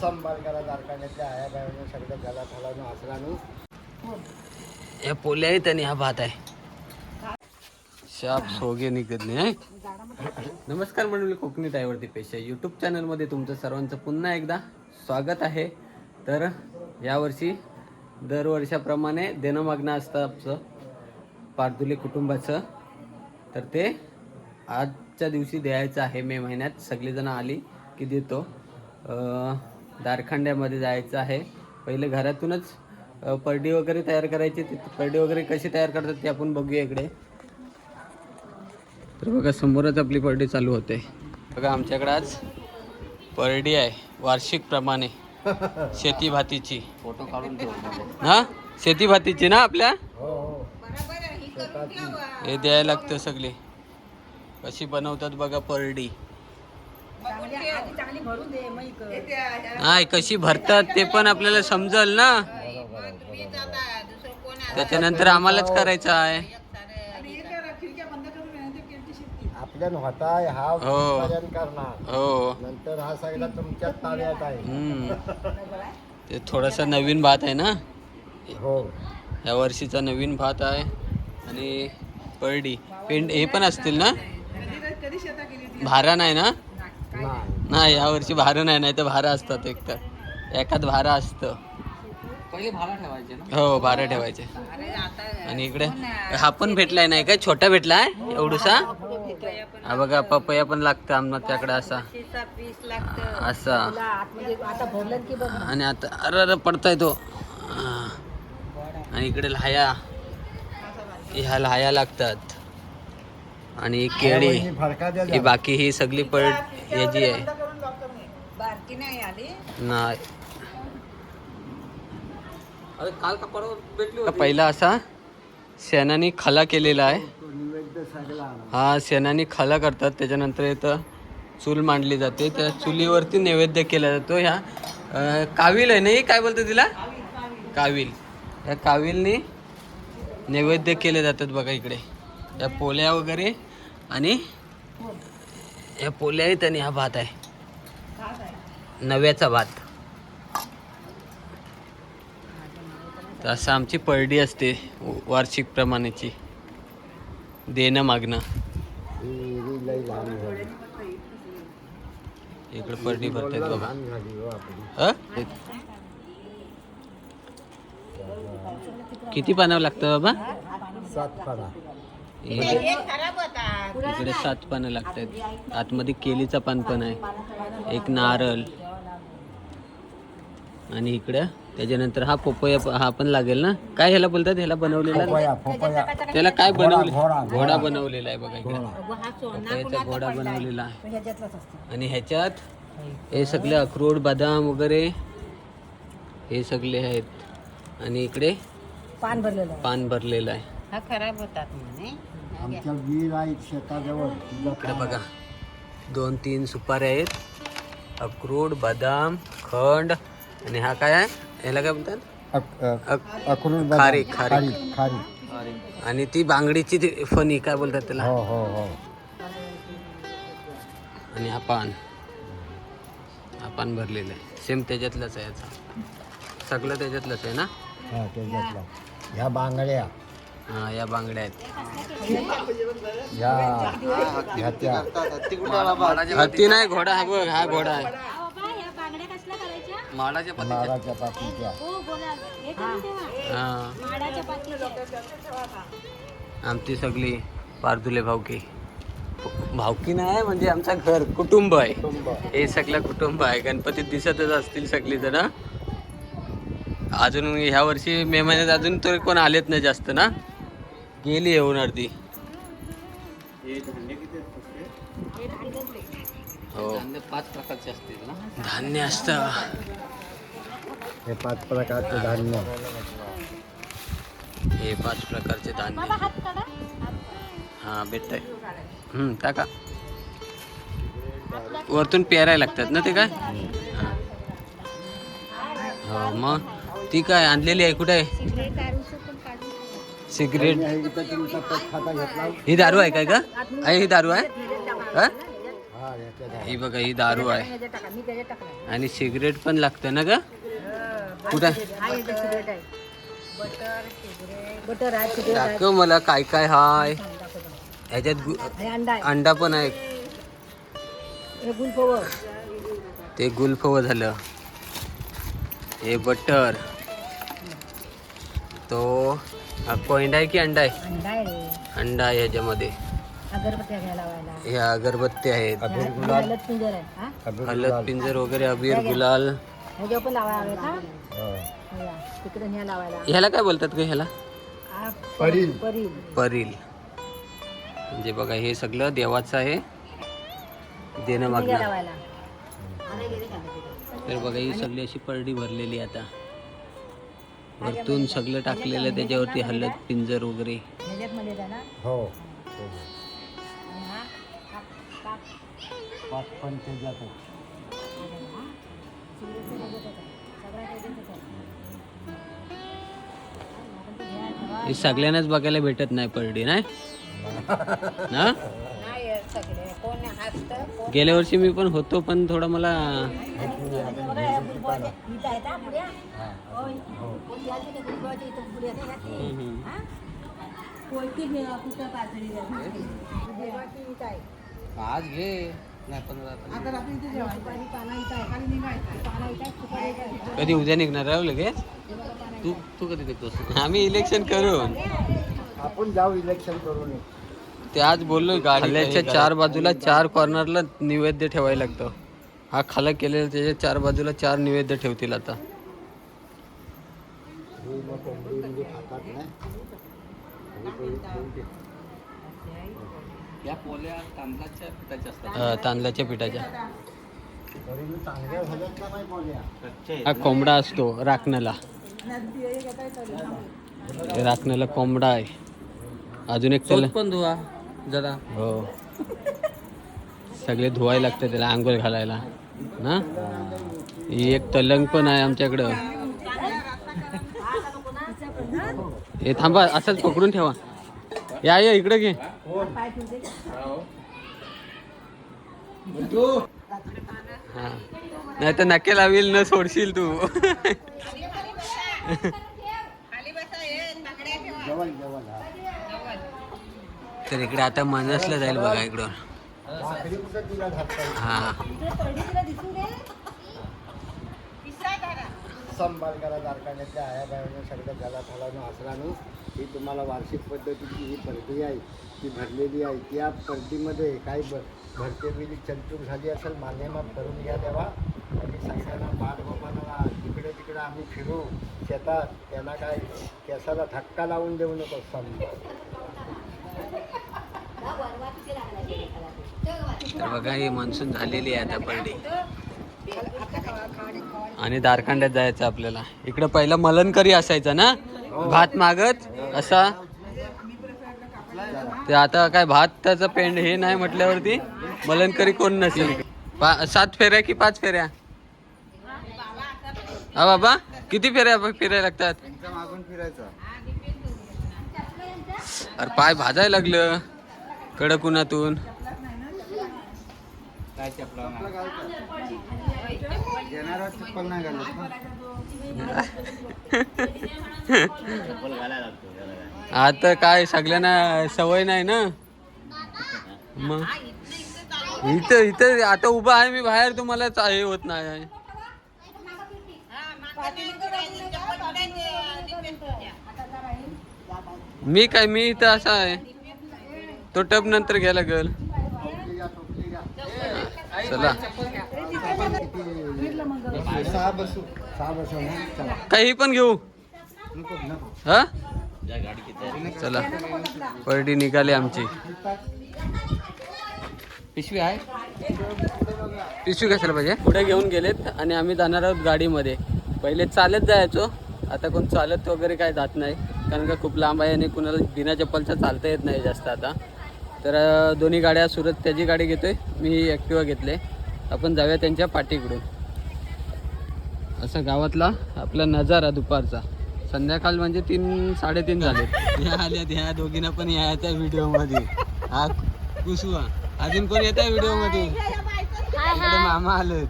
संभाल करा कारखान्यातल्या आया सगळं आसरानं. या पोल्या आहेत आणि हा भात आहे. शाप सोगे निघत नाही नमस्कार मंडळी कोकणी टायवरती पेशा. यूट्यूब चॅनलमध्ये तुमचं सर्वांचं पुन्हा एकदा स्वागत आहे. तर यावर्षी दरवर्षाप्रमाणे देणं मागणं असतं आमचं पारदुले कुटुंबाचं. तर ते आजच्या दिवशी द्यायचं आहे मे महिन्यात. सगळेजणं आली की देतो. दारखंड्यामध्ये जायचं आहे. पहिले घरातूनच परडी वगैरे तयार करायची. ती परडी वगैरे कशी तयार करतात ते आपण बघूया इकडे. तर बघा समोरच आपली परडी चालू होते. बघा आमच्याकडे आज परडी आहे वार्षिक प्रमाणे. शेती भातीची. फोटो काढून ठेव हा? शेती भातीची ना आपल्या? हो हो. हे द्यायला लागतं सगळे. कशी बनवतात बघा परडी. नाही कशी भरतात ते पण आपल्याला समजल ना? त्याच्यानंतर आम्हालाच करायचं आहे. हा हो. उत्पादन करणार. हो. नंतर हा सगळा तुमच्या ताब्यात आहे. हम्म. ते थोडासा नवीन भात आहे ना? हो. या वर्षीचा नवीन भात आहे. आणि परडी पेंड हे पण असतील ना? भारा नाही ना? नाही नाही या वर्षी भारा नाही नाही तर भारा असतात एक तर. एखाद भारा असतं. पहिले ठेवायचे ना? हो भारा ठेवायचे. आणि इकडे हा पण भेटलाय नाही काय छोटा भेटलाय एवढूसा? हा बघा पपया पण लागतं आम्हाला त्याकडे असा. असा. आणि आता अरे अरे पडताय तो. आणि इकडे लाया ह्या लाया लागतात. आणि ही केळी ही बाकी ही सगळी पड याची आहे. नाही पहिला असा. शेणाने खला केलेला आहे. हा शेणाने खला करतात. त्याच्यानंतर इथं चूल मांडली जाते. त्या चुलीवरती नैवेद्य केला जातो. ह्या काविल आहे नाही काय बोलतो तिला? काविल. या काविलने नैवेद्य केले जातात बघा इकडे. या पोल्या वगैरे. आणि या पोल्या आहेत आणि हा भात आहे. नव्याचा भात. तर असं आमची परडी असते वार्षिक प्रमाणेची. देणं मागणं. इकडं इकडे परडी भरतात बघा. किती पानावं लागतं बाबा? सात पाना. इकडे इकडे सात पानं लागतात आतमध्ये केलीचा पान पण आहे. एक नारळ. आणि इकडं त्याच्यानंतर हा पोपया हा पण लागेल ना? काय ह्याला बोलतात? ह्याला बनवलेला? त्याला काय बनवले? घोडा, बनवलेला आहे बघा इकडे. पोपयाचा घोडा बनवलेला आहे. आणि ह्याच्यात हे सगळे अक्रोड बदाम वगैरे हे सगळे आहेत. आणि इकडे पान भरलेलं आहे. पान भरलेलं आहे. हा खराब होतात म्हणे. आमच्या विहीर आहे शेताजवळ. इकडे बघा. दोन तीन सुपाऱ्या आहेत. अक्रोड बदाम खंड. आणि हा काय आहे? ह्याला काय म्हणतात? अक्रोड बदाम. खारी, खारी. खारी खारी. आणि ती बांगडीची ती फणी काय बोलतात त्याला? हो हो हो. आणि हा पान. हा पान भरलेला आहे. सेम त्याच्यातलाच आहे याचा. सगळं त्याच्यातलंच आहे ना? हा त्याच्यातला. ह्या बांगड्या. हा या बांगड्या आहेत. हत्ती नाही घोडा हा बघ हा घोडा आहे. माडाच्या पातीच्या. हा आमची सगळी पारदुले भावकी भावकी नाही म्हणजे आमचा घर कुटुंब आहे. कुटुंब. हे सगळं कुटुंब आहे. गणपतीत दिसतच असतील सगळी जण. अजून ह्या वर्षी मे महिन्यात अजून तरी कोण आलेत नाही जास्त ना? गेली येऊन अर्धी हो पाच प्रकारचे असतील ना? धान्य असतं. हे पाच प्रकारचे धान्य. हे पाच प्रकारचे धान्य. हा भेटतंय. हम्म टाका. वरतून पेरायला लागतात ना ते काय? हा. हो मग ती काय आणलेली आहे कुठे? आहे सिगरेट. हे दारू आहे काय का ही दारू आहे? हा? हा. ही बघा ही दारू आहे. आणि सिगरेट पण लागतं ना ग? कुठं? हा दाखव मला काय काय हाय. ह्याच्यात गु- हे अंडा पण आहे. ते गुलफव झालं. हे बटर. तो हा कोंडा आहे की अंडा आहे? अंडा आहे. अंडा आहे ह्याच्यामध्ये. अगरबत्त्या घ्यायला लावायला. ह्या अगरबत्ती आहेत. अबीर हे गुलाल. हळद पिंजर आहे हा? हलद. पिंजर वगैरे अबीर गुलाल. ह्याच्यावर पण लावायला हवे का? या. तिकडे ह्या लावायला. ह्याला काय बोलतात का ह्याला? परील. परील. परील. म्हणजे बघा हे सगळं देवाचं आहे. देणं मागणं. लावायला? तर बघा ही सगळी अशी परडी भरलेली आता. वरतून सगळं टाकलेलं त्याच्यावरती हलद पिंजर वगैरे. हो. हा. पाच जातो. हे सगळ्यांनाच बघायला भेटत नाही परडी नाही? ना? गेल्या वर्षी मी पण होतो पण थोडं मला आज घे नाही आहे. कधी उद्या निघणार आहे हो लगेच तू तू कधी निघतोस आम्ही इलेक्शन करू आपण जाऊ इलेक्शन करून. ते आज बोललो खाल्याच्या चार बाजूला चार कॉर्नरला नैवेद्य ठेवायला लागतं. हा खाला केलेला त्याच्या चार बाजूला चार नैवेद्य ठेवतील आता. ही मग कोंबडी म्हणजे खातात नाही ही कोळी- कोळी- या पोल्या तांदळाच्या पिठाच्या असतात. तांदळाच्या हा कोंबडा असतो राखण्याला. राखण्याला कोंबडा आहे. अजून एक त्याला पण धुवा जरा. हो. सगळे धुवायला लागतं त्याला आंघोळ घालायला. ना ही? एक तलंग पण आहे आमच्याकडं. हे थांबा असंच पकडून ठेवा. या या इकडे घे. नाही तर नक्की लावील न सोडशील तू. तर इकडे आता मनसलं जाईल बघा इकडं. हा. संभाल करा कारखान्यातल्या आया बायानं सगळं गला थालानं आसरानं. ही तुम्हाला वार्षिक पद्धतीची ही परडी आहे ती भरलेली आहे. त्या परडीमध्ये काही ब भरते वेळी चलचूक झाली असेल मान्यमाप करून घ्या तेव्हा आणि सगळ्यांना पाठ बाबांना तिकडे तिकडे आम्ही फिरू. शेतात त्यांना काय केसाला धक्का लावून देऊ नको समजा बघा ही मान्सून झालेली आहे आता परडी. आणि दारखांड्यात जायचं आपल्याला. इकडं पहिला मलनकरी असायचा ना? भात मागत असा. ते आता काय भात त्याचं पेंड हे नाही म्हटल्यावरती मलनकरी कोण नसेल पा सात फेऱ्या की पाच फेऱ्या? हा बाबा. किती फेऱ्या फिरायला लागतात? फिरायचं अरे पाय भाजायला लागलं कडक उन्हातून. काय चप्पल नाही घालत आता काय सगळ्यांना सवय नाही ना? मग? इथं इथं आता उभा आहे मी बाहेर तुम्हाला हे होत नाही मी काय मी इथं असा आहे. तो टप नंतर घ्यायला गेल. चला. सहा बसू सहा बसू ना चला काही पण घेऊ. हा? चला. परडी निघाली आमची. पिशवी आहे. पिशवी कशाला पाहिजे? पुढे घेऊन गेलेत आणि आम्ही जाणार आहोत गाडीमध्ये. पहिले चालत जायचो. आता कोण चालत वगैरे काय जात नाही. कारण का खूप लांब आहे आणि कुणाला बिना चप्पलचं चालता येत नाही जास्त आता. तर दोन्ही गाड्या सुरत त्याची गाडी घेतोय. मी ॲक्टिवा घेतले. आपण जाऊया त्यांच्या पाठीकडून. असा गावातला आपला नजारा दुपारचा. संध्याकाळ म्हणजे तीन साडेतीन झाले. ह्या आल्यात ह्या दोघींना पण यायच्या व्हिडिओमध्ये. हा कुसवा अजून कोण येत आहे व्हिडिओमध्ये? इकडे मामा आले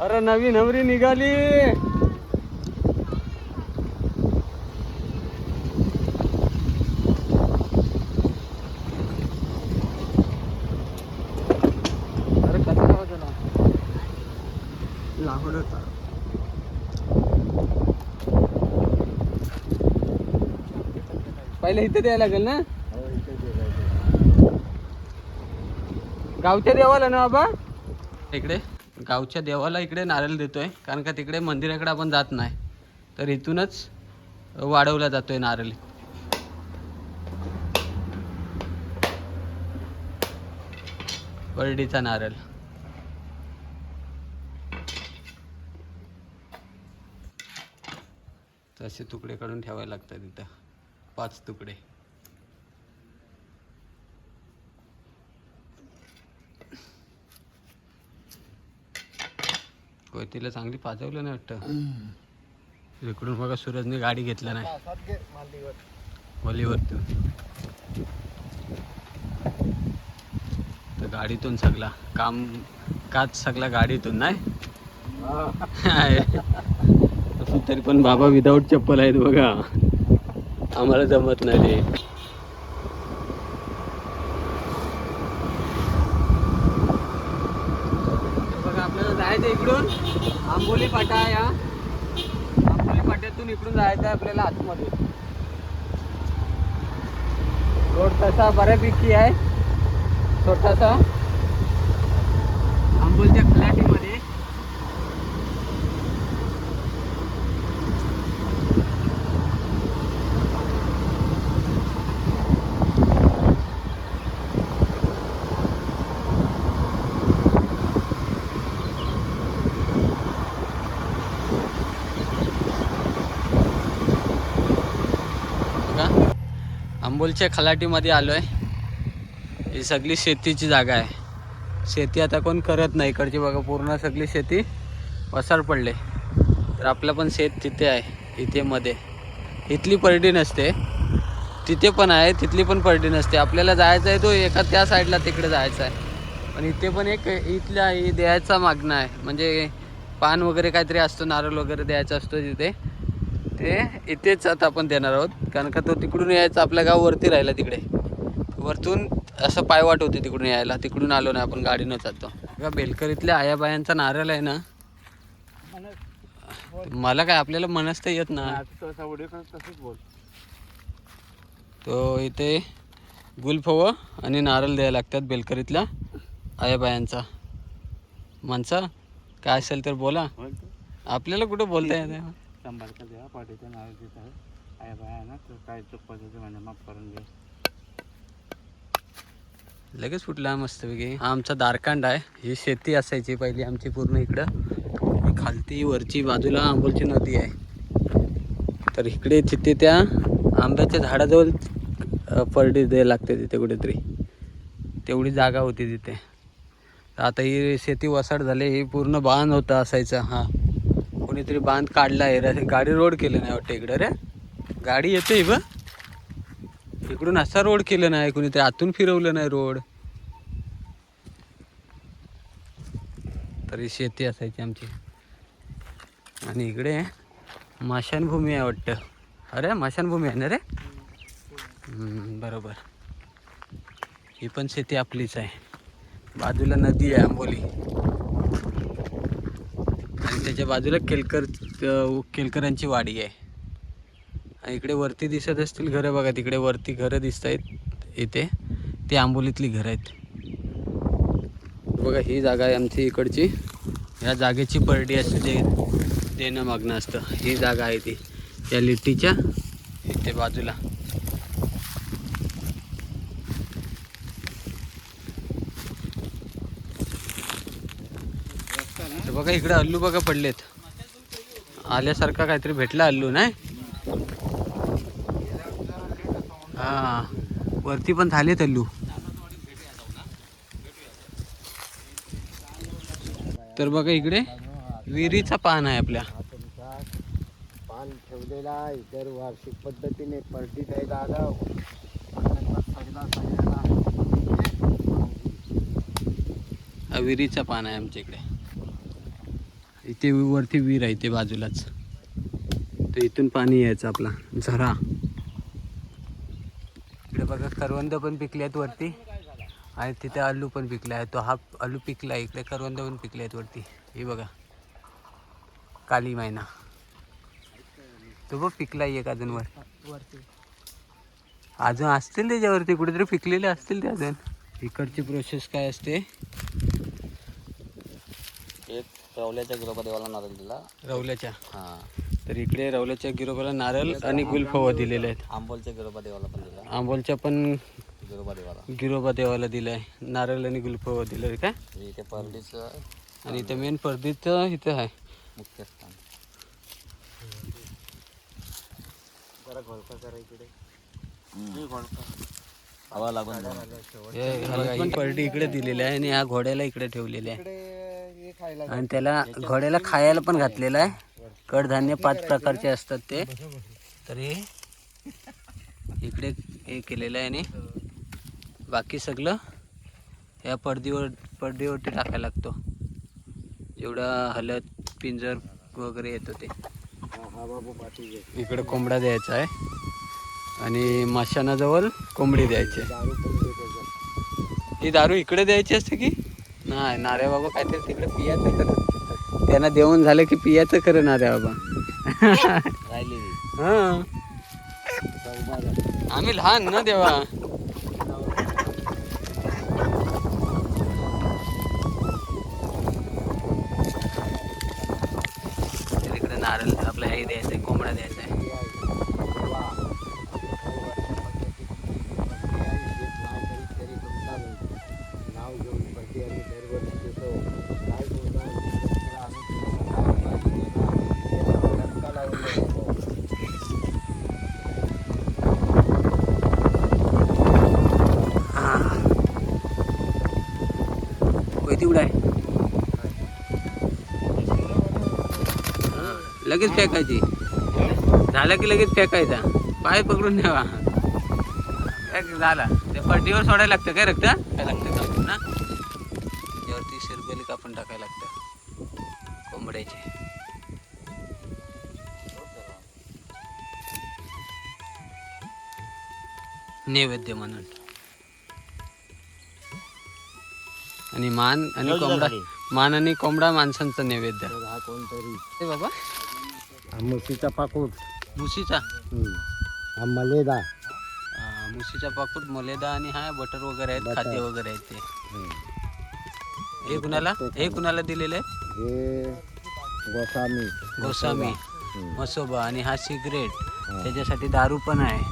अरे नवी नवरी निघाली अरे कसा आवाज आला लाकूड होता पहिले इथे द्यायला लागेल ना? हो. गावच्या देवाला ना बाबा? इकडे. गावच्या देवाला इकडे नारळ देतोय. कारण का तिकडे मंदिराकडे आपण जात नाही. तर इथूनच वाढवला जातोय नारळ. बर्डीचा नारळ. तसे तुकडे काढून ठेवायला लागतात इथं. पाच तुकडे. कोयतीला चांगली पाजवलं नाही वाटतं? इकडून बघा सूरजने गाडी घेतला नाही. वलीवरतून तर गाडीतून सगळा काम काच सगळा गाडीतून नाही? तरी पण बाबा विदाऊट चप्पल आहेत बघा. आम्हाला जमत नाही. बघा आपल्याला जायचं इकडून. आंबोली फाटा या आंबोली फाट्यातून इकडून जायचं आहे आपल्याला आतमध्ये. रोड तसा बऱ्यापैकी आहे. छोटासा आंबोलच्या खलाटीमध्ये बघा आंबोलच्या खलाटीमध्ये आलो आहे ही सगळी शेतीची जागा आहे. शेती आता कोण करत नाही. इकडची बघा पूर्ण सगळी शेती पसार पडले. तर आपलं पण शेत तिथे आहे इथे मध्ये. इथली परडी नसते. तिथे पण आहे तिथली पण परडी नसते. आपल्याला जायचं आहे तो एका त्या साईडला तिकडे जायचं आहे. पण इथे पण एक इथल्या द्यायचा मागणं आहे. म्हणजे पान वगैरे काहीतरी असतो नारळ वगैरे द्यायचा असतो तिथे. ते इथेच आता आपण देणार आहोत. कारण का तो तिकडून यायचा आपल्या गाव वरती राहिला तिकडे. वरतून असं पायवाट होती तिकडून यायला. तिकडून आलो नाही आपण गाडीनं जातो. बघा बेलकरीतल्या आयाबायांचा नारळ आहे ना. मला काय आपल्याला मनच तर येत ना. बोल तो इथे गुलफव आणि नारळ द्यायला लागतात बेलकरीतल्या आयाबायांचा. माणसा काय असेल तर बोला. आपल्याला कुठं बोलता येत संभाळता द्या. पाठीचं नाव देत आहे. आया बाया ना? तर काय चूक पडते म्हणजे माफ करून घे लगेच फुटला मस्तपैकी हा आमचा दारकांड आहे. ही शेती असायची पहिली आमची पूर्ण इकडं. खालती वरची बाजूला आंबोलची नदी आहे. तर इकडे तिथे त्या आंब्याच्या झाडाजवळ परडी द्यायला लागते तिथे कुठेतरी. तेवढी जागा होती तिथे. आता ही शेती वसाड झाली ही पूर्ण बांध होता असायचा. हा. कोणीतरी बांध काढला आहे रे. गाडी रोड केलं नाही वाटतं इकडं रे. गाडी येते ब इकडून असा रोड केलं नाही कुणीतरी. आतून फिरवलं नाही रोड. तरी शेती असायची आमची. आणि इकडे माशानभूमी आहे वाटतं. अरे माशानभूमी आहे ना रे? बरोबर. ही पण शेती आपलीच आहे. बाजूला नदी आहे आंबोली. त्याच्या बाजूला केलकर केलकरांची वाडी आहे. आणि इकडे वरती दिसत असतील घरं बघा तिकडे वरती घरं दिसत आहेत इथे. ते आंबोलीतली घरं आहेत. बघा ही जागा आहे आमची इकडची. या जागेची परडी असते ते देणं मागणं असतं. ही जागा आहे ती या लिट्टीच्या इथे बाजूला तर बघा इकडे अल्लू बघा पडलेत. आल्यासारखा काहीतरी भेटला अल्लू नाही? हा वरती पण झालेत अल्लू. तर बघा इकडे विहिरीचा पान आहे आपल्या. पान ठेवलेला आहे तर वार्षिक पद्धतीने परडी द्यायला आलं हा विहिरीचा पान आहे आमच्या इकडे. इथे वरती विहीर आहे इथे बाजूलाच. तर इथून पाणी यायचं आपला. झरा. इकडे बघा करवंद पण पिकले आहेत वरती. आणि तिथे आलू पण पिकला आहे तो हा आलू पिकला आहे. इकडे करवंद पण पिकले आहेत वरती. हे बघा. काली मैना. तो बघ पिकला एक अजून वर. वरती. अजून असतील त्याच्यावरती कुठेतरी पिकलेले असतील ते अजून. इकडची प्रोसेस काय असते? रवल्याच्या गुरोबा देवाला नारळ दिला. रवल्याच्या? हां. तर इकडे रवल्याच्या गिरोबाला नारळ आणि गुलफवा दिलेले आहेत. आंबोलच्या गुरोबा देवाला पण दिला. आंबोलच्या पण गुरोबा देवाला गिरोबा देवाला दिलाय. नारळ आणि गुलफवा दिलं काय इथे परडीचं आणि इथं मेन पर्दीचं इथं आहे. मुख्य स्थान. हवा लागून जाईल. हे ह्याला पण पर्दी इकडे दिलेली आहे आणि ह्या घोड्याला इकडे ठेवलेले आहे. आणि त्याला घोड्याला खायला पण घातलेलं आहे. कडधान्य पाच प्रकारचे असतात ते. तर हे इकडे हे केलेलं आहे आणि बाकी सगळं या पडदीवर पडदीवरती टाकायला लागतो. जेवढा हलद पिंजर वगैरे येतो ते. इकडे कोंबडा द्यायचा आहे. आणि माशानाजवळ कोंबडी द्यायची ही दारू इकडे द्यायची असते की? नाही नारे बाबा काहीतरी तिकडे पियाचं खरं. त्यांना देऊन झालं की पियाचं खरं नारे बाबा. राहिलेली. हा. आम्ही लहान ना देवा लगेच फेकायची. झालं की लगेच फेकायचा. पाय पकडून ठेवा झाला. ते पट्टीवर सोडायला लागतं काय रक्त? काय लागतं. कापून ना कापून टाकायला लागतं. कोंबड्याचे. नैवेद्य म्हणून. आणि मान आणि कोंबडा मान आणि कोंबडा माणसांचा नैवेद्य. तर हा कोणतरी. बाबा. म्हशीचा पाकूट मुशीचा हम्म. हा मलेदा. हा, मुशीचा पाकूट मलेदा आणि हा बटर वगैरे आहेत. खाद्य वगैरे आहेत ते. हम्म. हे कुणाला? हे कुणाला दिलेले हे गोसामी गोसामी. मसोबा आणि हा सिगरेट. त्याच्यासाठी दारू पण आहे.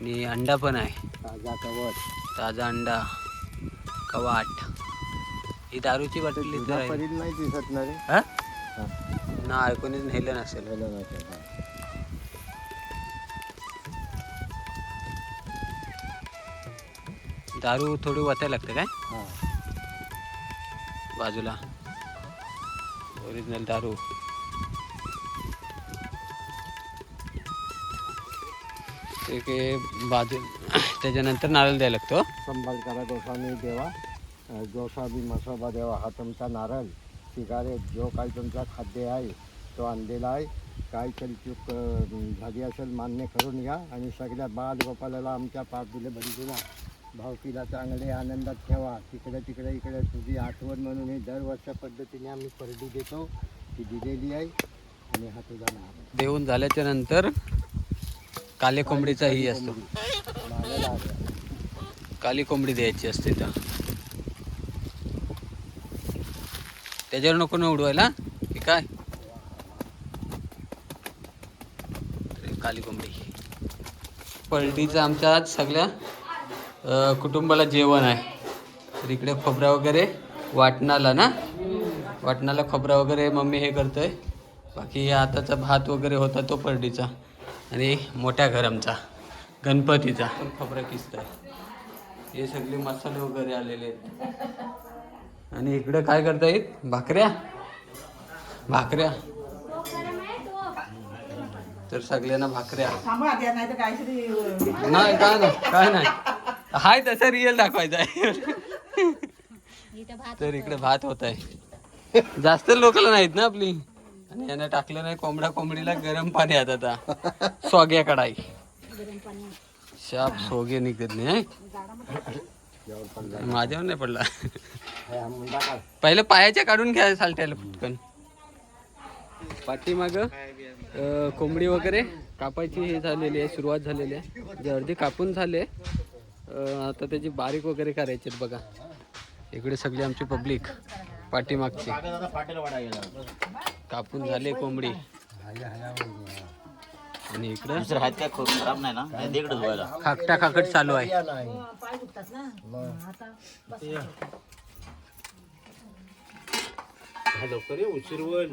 आणि अंडा पण आहे. ताजा कवच ताजा अंडा. कवाट ही दारूची बाटली तर आहे परील नाही दिसत ना रे हा? हा. कोणीच नेलं नसेल गेलं. हा. दारू थोडी वाचायला लागते काय हा. बाजूला ओरिजिनल दारू ते के बाजू त्याच्यानंतर नारळ द्यायला लागतो संभाल करा गोसामी देवा गोसामी मसोबा देवा हा तुमचा नारळ सिगारेट जो काही तुमचा खाद्य आहे तो आणलेला आहे. काय तरी चूक झाली असेल मान्य करून घ्या आणि सगळ्या बाल गोपालाला आमच्या पाठीले बंधूला भावकीला चांगले आनंदात ठेवा. तिकडे तिकडे इकडे तुझी आठवण म्हणून ही दरवर्षा पद्धतीने आम्ही परडी देतो. ती दिलेली आहे आणि हा तुझा नारळ. देऊन झाल्याच्यानंतर काले कोंबडीचा ही असतो. काली कोंबडी द्यायची असते तर. त्याच्यावर नको ना उडवायला की काय? काली कोंबडी. पलटीचं आमच्या आज सगळ्या कुटुंबाला जेवण आहे. तर इकडे खोबरा वगैरे वाटणाला ना? वाटणाला खोबरा वगैरे मम्मी हे करतोय. बाकी आताचा भात वगैरे होता तो पलटीचा. आणि मोठ्या घर आमचा गणपतीचा. खोबरा किस्त आहे हे सगळे मसाले वगैरे आलेले आहेत. आणि इकडे काय करता येत भाकऱ्या? भाकऱ्या. तर सगळ्यांना भाकऱ्या. नाही काय नाही काय नाही. हाय तसं रिअल दाखवायचं आहे. तर इकडे भात होत आहे. जास्त लोकल नाहीत ना आपली? आणि यानं टाकलं नाही कोंबडा कोंबडीला गरम पाणी आता आता स्वाग्या कडाई शाप सोगे निघत नाही माझ्यावर नाही पडला. पहिले पायाच्या काढून घ्या सालट्याला पटकन पाठीमाग कोंबडी वगैरे कापायची हे झालेली आहे सुरुवात झालेली आहे. जे अर्धी कापून झाले अं, आता त्याची बारीक वगैरे करायची आहेत बघा. इकडे सगळी आमची पब्लिक पाठीमागची. कापून झाले कोंबडी. आणि इकडं दुसरं आहेत काय खूप खराब नाही ना? हे तिकडे धुवायला. खाकटा खाकट चालू आहे. هذا القريه وتسرول